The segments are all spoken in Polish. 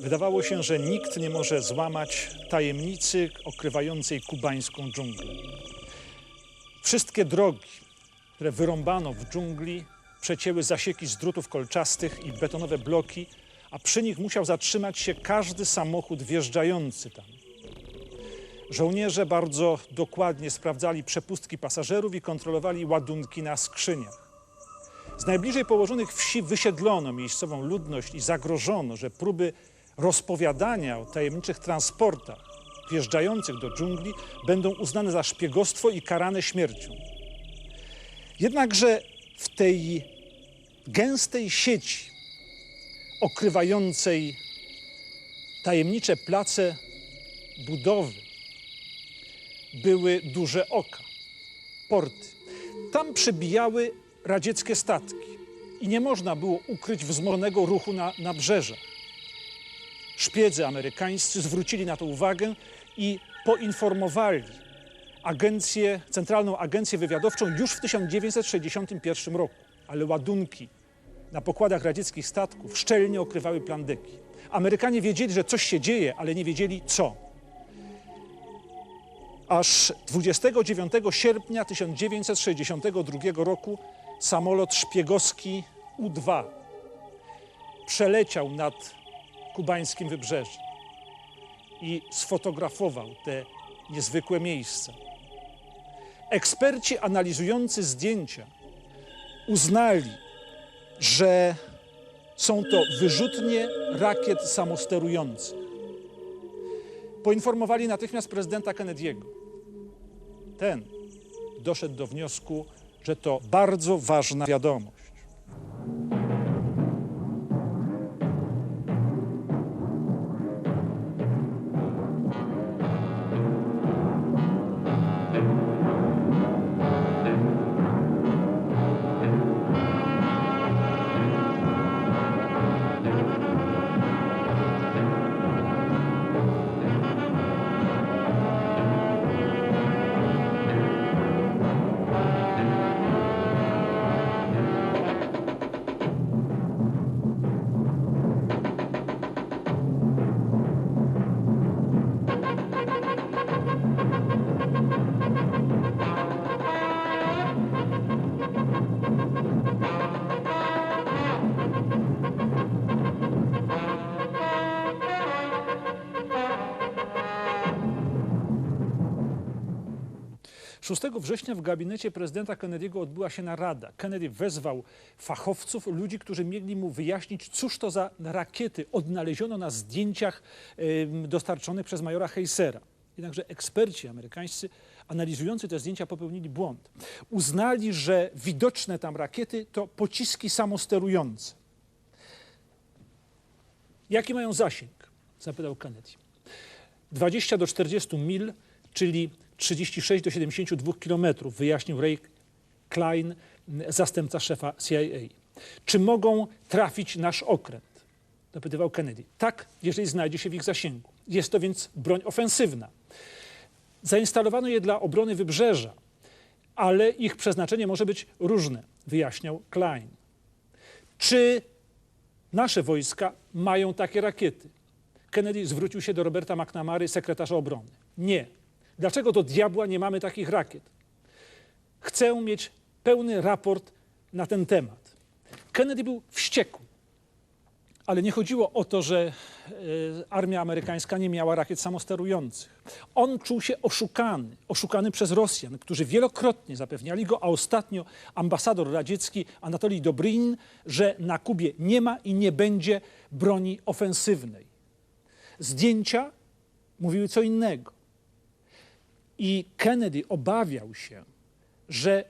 Wydawało się, że nikt nie może złamać tajemnicy okrywającej kubańską dżunglę. Wszystkie drogi, które wyrąbano w dżungli, przecięły zasieki z drutów kolczastych i betonowe bloki, a przy nich musiał zatrzymać się każdy samochód wjeżdżający tam. Żołnierze bardzo dokładnie sprawdzali przepustki pasażerów i kontrolowali ładunki na skrzyniach. Z najbliżej położonych wsi wysiedlono miejscową ludność i zagrożono, że próby rozpowiadania o tajemniczych transportach wjeżdżających do dżungli będą uznane za szpiegostwo i karane śmiercią. Jednakże w tej gęstej sieci okrywającej tajemnicze place budowy były duże oka, porty. Tam przybijały radzieckie statki i nie można było ukryć wzmożonego ruchu na nabrzeżach. Szpiedzy amerykańscy zwrócili na to uwagę i poinformowali agencję, Centralną Agencję Wywiadowczą już w 1961 roku, ale ładunki na pokładach radzieckich statków szczelnie okrywały plandeki. Amerykanie wiedzieli, że coś się dzieje, ale nie wiedzieli co. Aż 29 sierpnia 1962 roku samolot szpiegowski U-2 przeleciał nad kubańskim wybrzeżem i sfotografował te niezwykłe miejsca. Eksperci analizujący zdjęcia uznali, że są to wyrzutnie rakiet samosterujących. Poinformowali natychmiast prezydenta Kennedy'ego. Ten doszedł do wniosku, że to bardzo ważna wiadomość. Szóstego września w gabinecie prezydenta Kennedy'ego odbyła się narada. Kennedy wezwał fachowców, ludzi, którzy mieli mu wyjaśnić, cóż to za rakiety odnaleziono na zdjęciach dostarczonych przez majora Heisera. Jednakże eksperci amerykańscy analizujący te zdjęcia popełnili błąd. Uznali, że widoczne tam rakiety to pociski samosterujące. Jaki mają zasięg? Zapytał Kennedy. 20 do 40 mil, czyli 36 do 72 kilometrów, wyjaśnił Ray Klein, zastępca szefa CIA. Czy mogą trafić nasz okręt? Dopytywał Kennedy. Tak, jeżeli znajdzie się w ich zasięgu. Jest to więc broń ofensywna. Zainstalowano je dla obrony wybrzeża, ale ich przeznaczenie może być różne, wyjaśniał Klein. Czy nasze wojska mają takie rakiety? Kennedy zwrócił się do Roberta McNamary, sekretarza obrony. Nie. Dlaczego do diabła nie mamy takich rakiet? Chcę mieć pełny raport na ten temat. Kennedy był wściekły. Ale nie chodziło o to, że e, armia amerykańska nie miała rakiet samosterujących. On czuł się oszukany, oszukany przez Rosjan, którzy wielokrotnie zapewniali go, a ostatnio ambasador radziecki Anatolij Dobrynin, że na Kubie nie ma i nie będzie broni ofensywnej. Zdjęcia mówiły co innego. I Kennedy obawiał się, że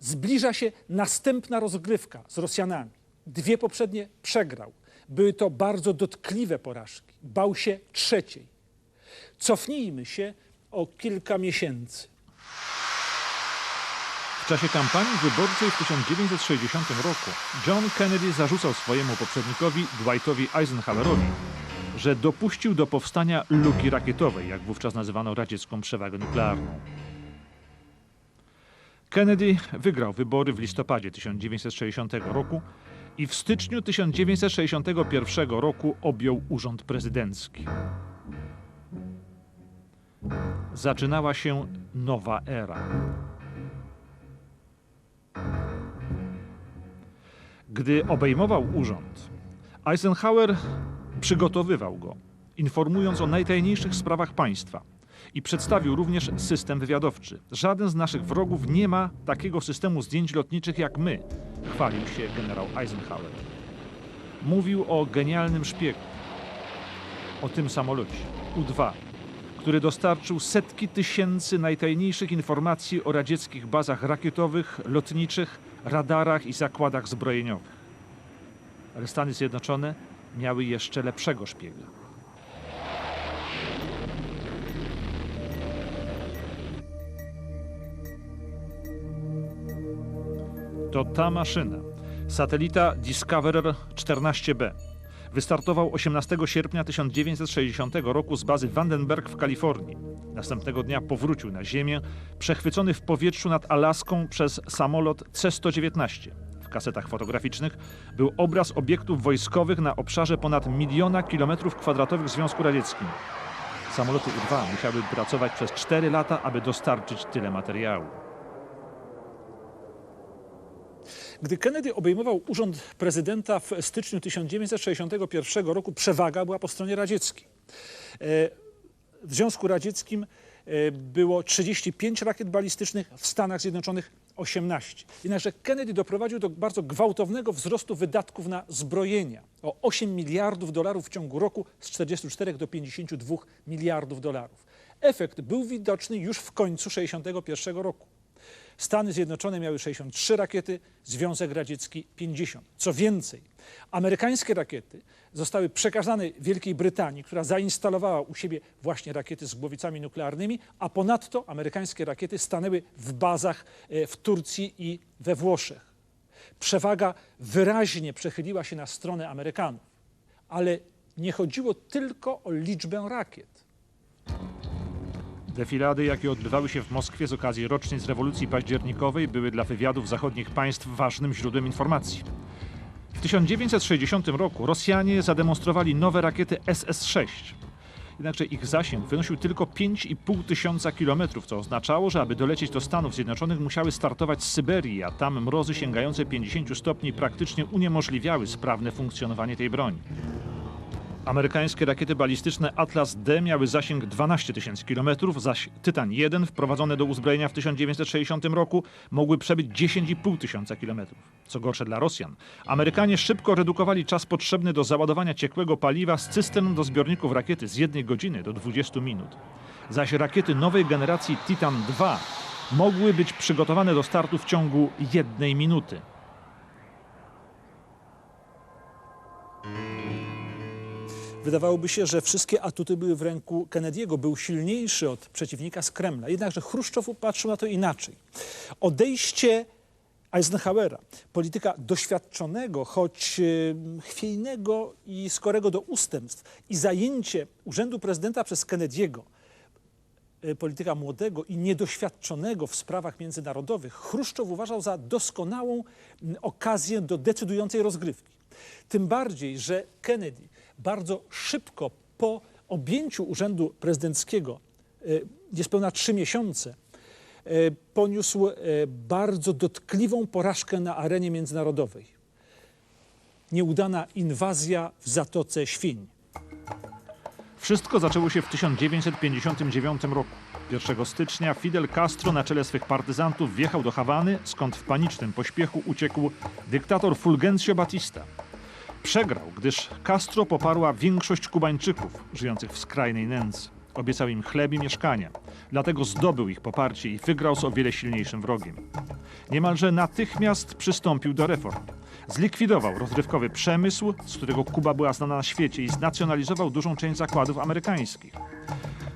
zbliża się następna rozgrywka z Rosjanami. Dwie poprzednie przegrał. Były to bardzo dotkliwe porażki. Bał się trzeciej. Cofnijmy się o kilka miesięcy. W czasie kampanii wyborczej w 1960 roku John Kennedy zarzucał swojemu poprzednikowi Dwightowi Eisenhowerowi, że dopuścił do powstania luki rakietowej, jak wówczas nazywano radziecką przewagę nuklearną. Kennedy wygrał wybory w listopadzie 1960 roku i w styczniu 1961 roku objął urząd prezydencki. Zaczynała się nowa era. Gdy obejmował urząd, Eisenhower przygotowywał go, informując o najtajniejszych sprawach państwa i przedstawił również system wywiadowczy. Żaden z naszych wrogów nie ma takiego systemu zdjęć lotniczych jak my, chwalił się generał Eisenhower. Mówił o genialnym szpiegu, o tym samolocie U-2, który dostarczył setki tysięcy najtajniejszych informacji o radzieckich bazach rakietowych, lotniczych, radarach i zakładach zbrojeniowych. Ale Stany Zjednoczone miały jeszcze lepszego szpiega. To ta maszyna, satelita Discoverer 14B. Wystartował 18 sierpnia 1960 roku z bazy Vandenberg w Kalifornii. Następnego dnia powrócił na Ziemię, przechwycony w powietrzu nad Alaską przez samolot C-119. W kasetach fotograficznych był obraz obiektów wojskowych na obszarze ponad miliona kilometrów kwadratowych w Związku Radzieckim. Samoloty U-2 musiały pracować przez 4 lata, aby dostarczyć tyle materiału. Gdy Kennedy obejmował urząd prezydenta w styczniu 1961 roku, przewaga była po stronie radzieckiej. E, W Związku Radzieckim e, było 35 rakiet balistycznych, w Stanach Zjednoczonych 18. Jednakże Kennedy doprowadził do bardzo gwałtownego wzrostu wydatków na zbrojenia o 8 miliardów dolarów w ciągu roku z 44 do 52 miliardów dolarów. Efekt był widoczny już w końcu 61 roku. Stany Zjednoczone miały 63 rakiety, Związek Radziecki 50. Co więcej, amerykańskie rakiety zostały przekazane Wielkiej Brytanii, która zainstalowała u siebie właśnie rakiety z głowicami nuklearnymi, a ponadto amerykańskie rakiety stanęły w bazach e, w Turcji i we Włoszech. Przewaga wyraźnie przechyliła się na stronę Amerykanów, ale nie chodziło tylko o liczbę rakiet. Defilady, jakie odbywały się w Moskwie z okazji rocznic rewolucji październikowej, były dla wywiadów zachodnich państw ważnym źródłem informacji. W 1960 roku Rosjanie zademonstrowali nowe rakiety SS-6. Jednakże ich zasięg wynosił tylko 5,5 tysiąca kilometrów, co oznaczało, że aby dolecieć do Stanów Zjednoczonych musiały startować z Syberii, a tam mrozy sięgające 50 stopni praktycznie uniemożliwiały sprawne funkcjonowanie tej broni. Amerykańskie rakiety balistyczne Atlas D miały zasięg 12 tysięcy kilometrów, zaś Tytan 1, wprowadzone do uzbrojenia w 1960 roku, mogły przebyć 10,5 tysiąca kilometrów. Co gorsze dla Rosjan, Amerykanie szybko redukowali czas potrzebny do załadowania ciekłego paliwa z cystern do zbiorników rakiety z jednej godziny do 20 minut. Zaś rakiety nowej generacji Titan 2 mogły być przygotowane do startu w ciągu jednej minuty. Wydawałoby się, że wszystkie atuty były w ręku Kennedy'ego, był silniejszy od przeciwnika z Kremla. Jednakże Chruszczow patrzył na to inaczej. Odejście Eisenhowera, polityka doświadczonego, choć chwiejnego i skorego do ustępstw i zajęcie urzędu prezydenta przez Kennedy'ego, e, polityka młodego i niedoświadczonego w sprawach międzynarodowych, Chruszczow uważał za doskonałą okazję do decydującej rozgrywki. Tym bardziej, że Kennedy bardzo szybko po objęciu urzędu prezydenckiego, e, niespełna trzy miesiące, e, poniósł e, bardzo dotkliwą porażkę na arenie międzynarodowej. Nieudana inwazja w Zatoce Świń. Wszystko zaczęło się w 1959 roku. 1 stycznia Fidel Castro na czele swych partyzantów wjechał do Hawany, skąd w panicznym pośpiechu uciekł dyktator Fulgencio Batista. Przegrał, gdyż Castro poparła większość Kubańczyków żyjących w skrajnej nędzy. Obiecał im chleb i mieszkania. Dlatego zdobył ich poparcie i wygrał z o wiele silniejszym wrogiem. Niemalże natychmiast przystąpił do reform. Zlikwidował rozrywkowy przemysł, z którego Kuba była znana na świecie i znacjonalizował dużą część zakładów amerykańskich.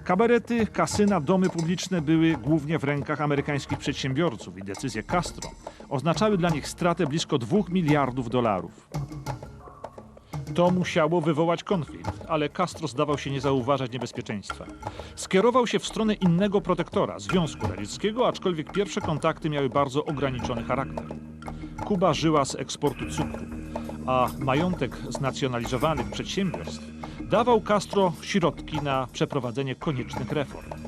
Kabarety, kasyna, domy publiczne były głównie w rękach amerykańskich przedsiębiorców i decyzje Castro oznaczały dla nich stratę blisko 2 miliardów dolarów. To musiało wywołać konflikt, ale Castro zdawał się nie zauważać niebezpieczeństwa. Skierował się w stronę innego protektora, Związku Radzieckiego, aczkolwiek pierwsze kontakty miały bardzo ograniczony charakter. Kuba żyła z eksportu cukru. a majątek znacjonalizowanych przedsiębiorstw dawał Castro środki na przeprowadzenie koniecznych reform.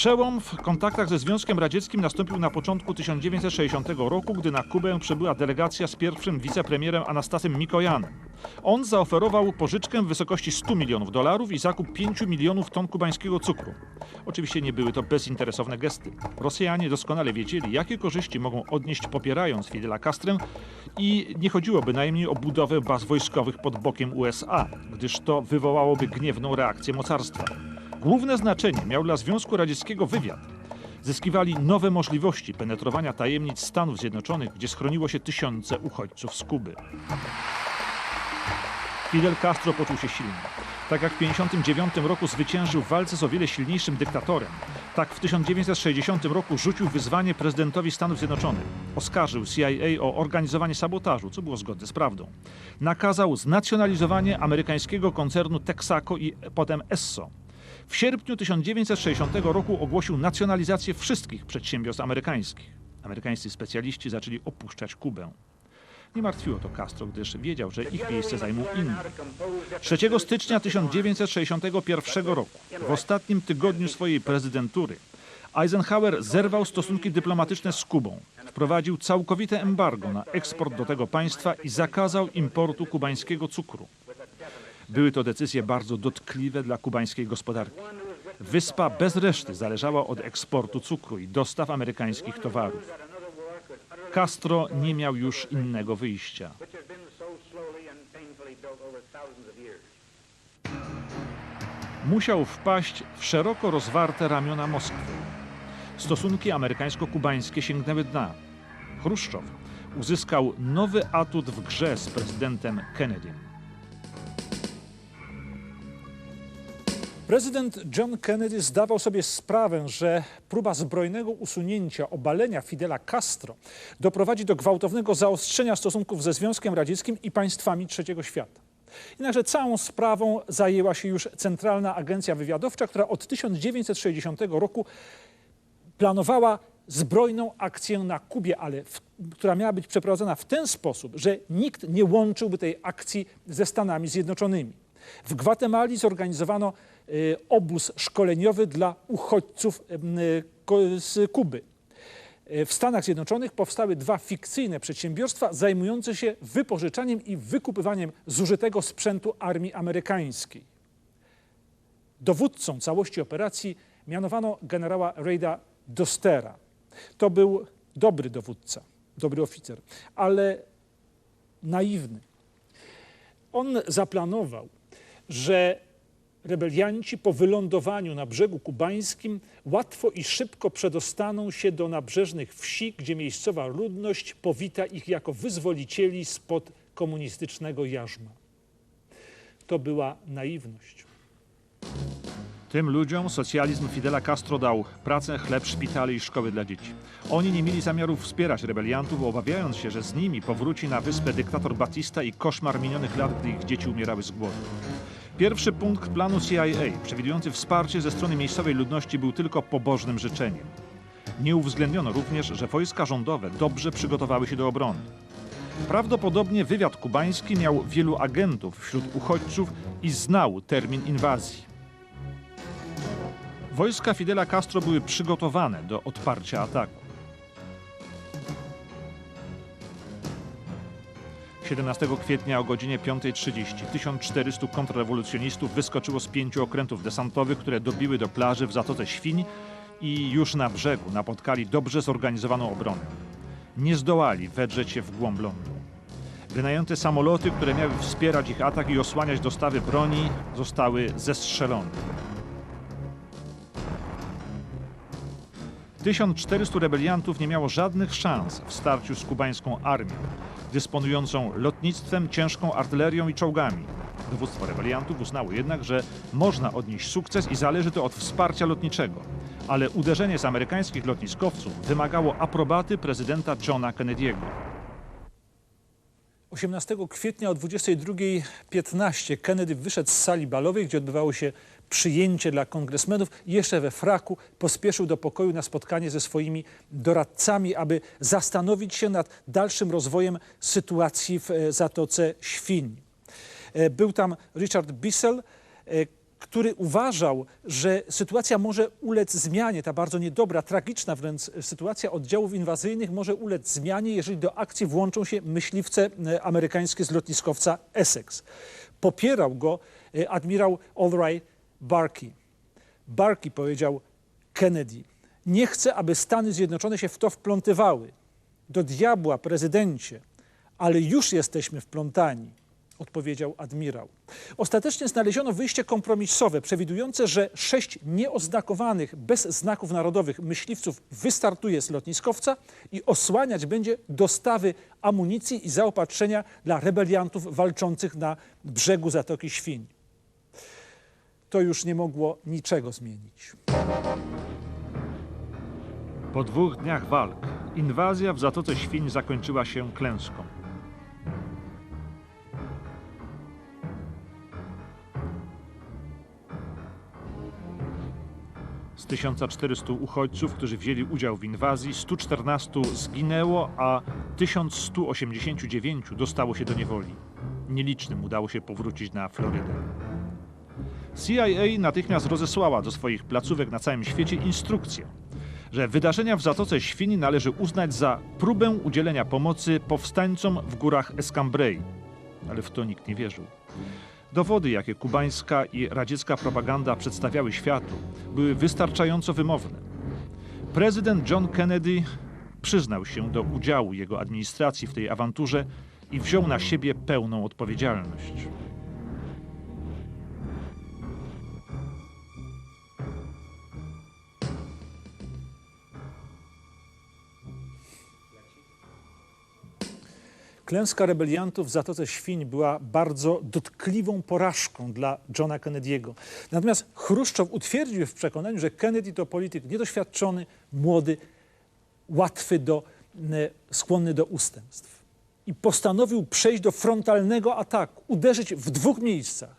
Przełom w kontaktach ze Związkiem Radzieckim nastąpił na początku 1960 roku, gdy na Kubę przybyła delegacja z pierwszym wicepremierem Anastasem Mikojanem. On zaoferował pożyczkę w wysokości 100 milionów dolarów i zakup 5 milionów ton kubańskiego cukru. Oczywiście nie były to bezinteresowne gesty. Rosjanie doskonale wiedzieli, jakie korzyści mogą odnieść popierając Fidela Castrę i nie chodziło bynajmniej o budowę baz wojskowych pod bokiem USA, gdyż to wywołałoby gniewną reakcję mocarstwa. Główne znaczenie miał dla Związku Radzieckiego wywiad. Zyskiwali nowe możliwości penetrowania tajemnic Stanów Zjednoczonych, gdzie schroniło się tysiące uchodźców z Kuby. Fidel Castro poczuł się silny. Tak jak w 1959 roku zwyciężył w walce z o wiele silniejszym dyktatorem, tak w 1960 roku rzucił wyzwanie prezydentowi Stanów Zjednoczonych. Oskarżył CIA o organizowanie sabotażu, co było zgodne z prawdą. Nakazał znacjonalizowanie amerykańskiego koncernu Texaco i potem Esso. W sierpniu 1960 roku ogłosił nacjonalizację wszystkich przedsiębiorstw amerykańskich. Amerykańscy specjaliści zaczęli opuszczać Kubę. Nie martwiło to Castro, gdyż wiedział, że ich miejsce zajmą inni. 3 stycznia 1961 roku, w ostatnim tygodniu swojej prezydentury, Eisenhower zerwał stosunki dyplomatyczne z Kubą, wprowadził całkowite embargo na eksport do tego państwa i zakazał importu kubańskiego cukru. Były to decyzje bardzo dotkliwe dla kubańskiej gospodarki. Wyspa bez reszty zależała od eksportu cukru i dostaw amerykańskich towarów. Castro nie miał już innego wyjścia. Musiał wpaść w szeroko rozwarte ramiona Moskwy. Stosunki amerykańsko-kubańskie sięgnęły dna. Chruszczow uzyskał nowy atut w grze z prezydentem Kennedym. Prezydent John Kennedy zdawał sobie sprawę, że próba zbrojnego usunięcia, obalenia Fidela Castro doprowadzi do gwałtownego zaostrzenia stosunków ze Związkiem Radzieckim i państwami trzeciego świata. Jednakże całą sprawą zajęła się już Centralna Agencja Wywiadowcza, która od 1960 roku planowała zbrojną akcję na Kubie, ale w, która miała być przeprowadzona w ten sposób, że nikt nie łączyłby tej akcji ze Stanami Zjednoczonymi. W Gwatemali zorganizowano obóz szkoleniowy dla uchodźców y, ko- z Kuby. Y, W Stanach Zjednoczonych powstały dwa fikcyjne przedsiębiorstwa zajmujące się wypożyczaniem i wykupywaniem zużytego sprzętu armii amerykańskiej. Dowódcą całości operacji mianowano generała Rayda Dostera. To był dobry dowódca, dobry oficer, ale naiwny. On zaplanował, że rebelianci po wylądowaniu na brzegu kubańskim łatwo i szybko przedostaną się do nabrzeżnych wsi, gdzie miejscowa ludność powita ich jako wyzwolicieli spod komunistycznego jarzma. To była naiwność. Tym ludziom socjalizm Fidela Castro dał pracę, chleb, szpitale i szkoły dla dzieci. Oni nie mieli zamiaru wspierać rebeliantów, obawiając się, że z nimi powróci na wyspę dyktator Batista i koszmar minionych lat, gdy ich dzieci umierały z głodu. Pierwszy punkt planu CIA, przewidujący wsparcie ze strony miejscowej ludności, był tylko pobożnym życzeniem. Nie uwzględniono również, że wojska rządowe dobrze przygotowały się do obrony. Prawdopodobnie wywiad kubański miał wielu agentów wśród uchodźców i znał termin inwazji. Wojska Fidela Castro były przygotowane do odparcia ataku. 17 kwietnia o godzinie 5.30 1400 kontrrewolucjonistów wyskoczyło z pięciu okrętów desantowych, które dobiły do plaży w Zatoce Świń i już na brzegu napotkali dobrze zorganizowaną obronę. Nie zdołali wedrzeć się w głąb lądu. Wynajęte samoloty, które miały wspierać ich atak i osłaniać dostawy broni, zostały zestrzelone. 1400 rebeliantów nie miało żadnych szans w starciu z kubańską armią, dysponującą lotnictwem, ciężką artylerią i czołgami. Dowództwo rebeliantów uznało jednak, że można odnieść sukces i zależy to od wsparcia lotniczego. Ale uderzenie z amerykańskich lotniskowców wymagało aprobaty prezydenta Johna Kennedy'ego. 18 kwietnia o 22.15 Kennedy wyszedł z sali balowej, gdzie odbywało się przyjęcie dla kongresmenów jeszcze we fraku pospieszył do pokoju na spotkanie ze swoimi doradcami, aby zastanowić się nad dalszym rozwojem sytuacji w e, Zatoce Świń. E, Był tam Richard Bissell, e, który uważał, że sytuacja może ulec zmianie, ta bardzo niedobra, tragiczna wręcz sytuacja oddziałów inwazyjnych może ulec zmianie, jeżeli do akcji włączą się myśliwce e, amerykańskie z lotniskowca Essex. Popierał go e, admirał Alray Barkey. Barkey powiedział Kennedy, nie chcę, aby Stany Zjednoczone się w to wplątywały. Do diabła, prezydencie, ale już jesteśmy wplątani, odpowiedział admirał. Ostatecznie znaleziono wyjście kompromisowe, przewidujące, że sześć nieoznakowanych, bez znaków narodowych myśliwców wystartuje z lotniskowca i osłaniać będzie dostawy amunicji i zaopatrzenia dla rebeliantów walczących na brzegu Zatoki Świń. To już nie mogło niczego zmienić. Po dwóch dniach walk inwazja w Zatoce Świń zakończyła się klęską. Z 1400 uchodźców, którzy wzięli udział w inwazji, 114 zginęło, a 1189 dostało się do niewoli. Nielicznym udało się powrócić na Florydę. CIA natychmiast rozesłała do swoich placówek na całym świecie instrukcję, że wydarzenia w Zatoce Świni należy uznać za próbę udzielenia pomocy powstańcom w górach Escambray. Ale w to nikt nie wierzył. Dowody, jakie kubańska i radziecka propaganda przedstawiały światu, były wystarczająco wymowne. Prezydent John Kennedy przyznał się do udziału jego administracji w tej awanturze i wziął na siebie pełną odpowiedzialność. Klęska rebeliantów w Zatoce Świń była bardzo dotkliwą porażką dla Johna Kennedy'ego. Natomiast Chruszczow utwierdził w przekonaniu, że Kennedy to polityk niedoświadczony, młody, łatwy do, e, skłonny do ustępstw. I postanowił przejść do frontalnego ataku, uderzyć w dwóch miejscach.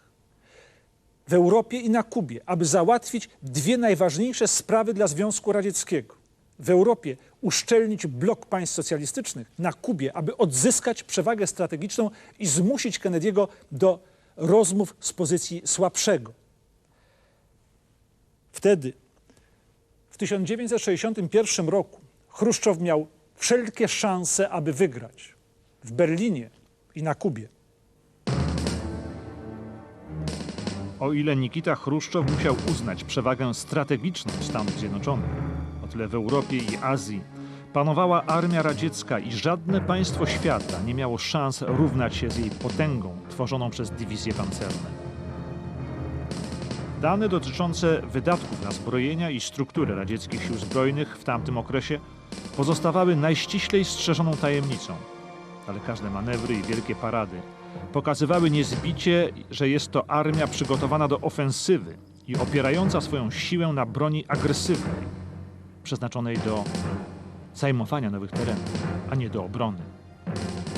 W Europie i na Kubie, aby załatwić dwie najważniejsze sprawy dla Związku Radzieckiego. W Europie uszczelnić blok państw socjalistycznych, na Kubie, aby odzyskać przewagę strategiczną i zmusić Kennedy'ego do rozmów z pozycji słabszego. Wtedy, w 1961 roku, Chruszczow miał wszelkie szanse, aby wygrać w Berlinie i na Kubie. O ile Nikita Chruszczow musiał uznać przewagę strategiczną Stanów Zjednoczonych, w Europie i Azji panowała armia radziecka i żadne państwo świata nie miało szans równać się z jej potęgą tworzoną przez dywizje pancerne. Dane dotyczące wydatków na zbrojenia i strukturę radzieckich sił zbrojnych w tamtym okresie pozostawały najściślej strzeżoną tajemnicą, ale każde manewry i wielkie parady pokazywały niezbicie, że jest to armia przygotowana do ofensywy i opierająca swoją siłę na broni agresywnej, przeznaczonej do zajmowania nowych terenów, a nie do obrony.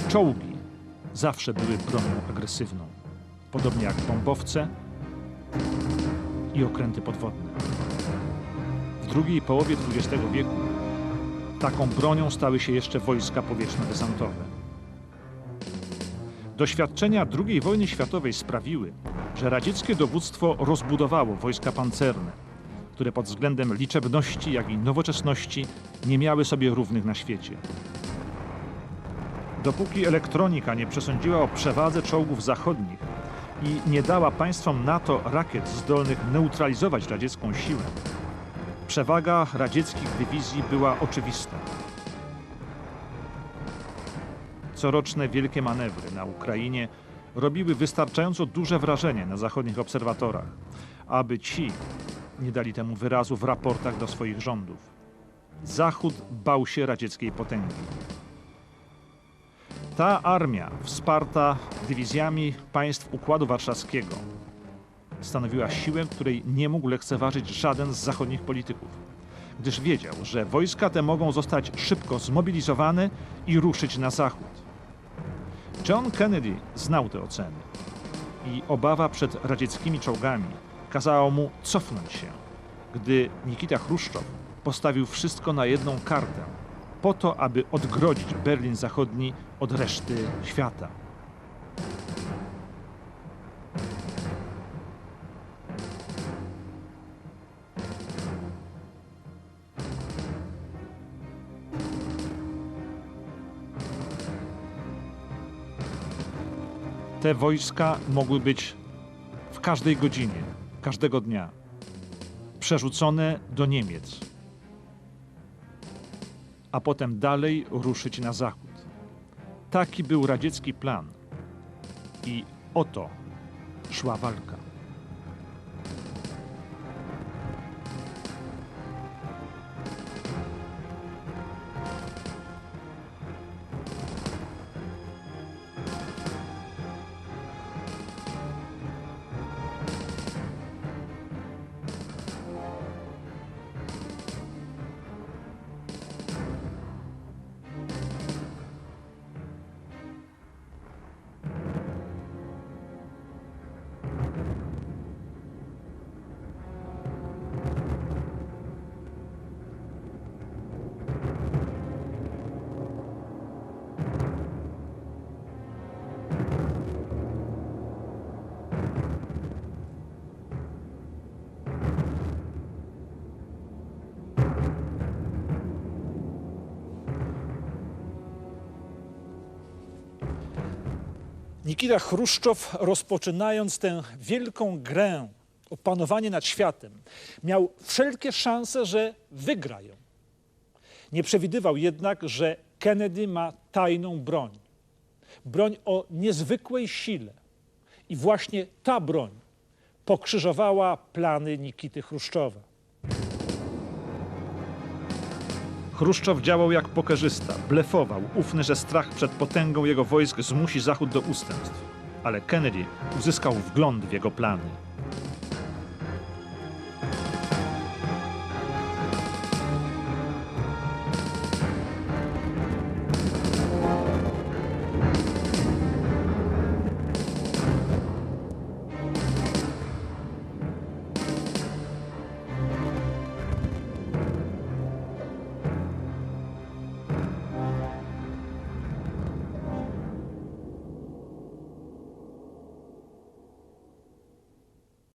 Czołgi zawsze były bronią agresywną, podobnie jak bombowce i okręty podwodne. W drugiej połowie XX wieku taką bronią stały się jeszcze wojska powietrzno-desantowe. Doświadczenia II wojny światowej sprawiły, że radzieckie dowództwo rozbudowało wojska pancerne, które pod względem liczebności, jak i nowoczesności nie miały sobie równych na świecie. Dopóki elektronika nie przesądziła o przewadze czołgów zachodnich i nie dała państwom NATO rakiet zdolnych neutralizować radziecką siłę, przewaga radzieckich dywizji była oczywista. Coroczne wielkie manewry na Ukrainie robiły wystarczająco duże wrażenie na zachodnich obserwatorach, aby ci nie dali temu wyrazu w raportach do swoich rządów. Zachód bał się radzieckiej potęgi. Ta armia, wsparta dywizjami państw Układu Warszawskiego, stanowiła siłę, której nie mógł lekceważyć żaden z zachodnich polityków, gdyż wiedział, że wojska te mogą zostać szybko zmobilizowane i ruszyć na zachód. John Kennedy znał te oceny i obawa przed radzieckimi czołgami kazała mu cofnąć się, gdy Nikita Chruszczow postawił wszystko na jedną kartę, po to, aby odgrodzić Berlin Zachodni od reszty świata. Te wojska mogły być w każdej godzinie, każdego dnia przerzucone do Niemiec, a potem dalej ruszyć na zachód. Taki był radziecki plan. I oto szła walka. Nikita Chruszczow, rozpoczynając tę wielką grę o panowanie nad światem, miał wszelkie szanse, że wygra ją. Nie przewidywał jednak, że Kennedy ma tajną broń. Broń o niezwykłej sile. I właśnie ta broń pokrzyżowała plany Nikity Chruszczowa. Chruszczow działał jak pokerzysta, blefował, ufny, że strach przed potęgą jego wojsk zmusi Zachód do ustępstw. Ale Kennedy uzyskał wgląd w jego plany.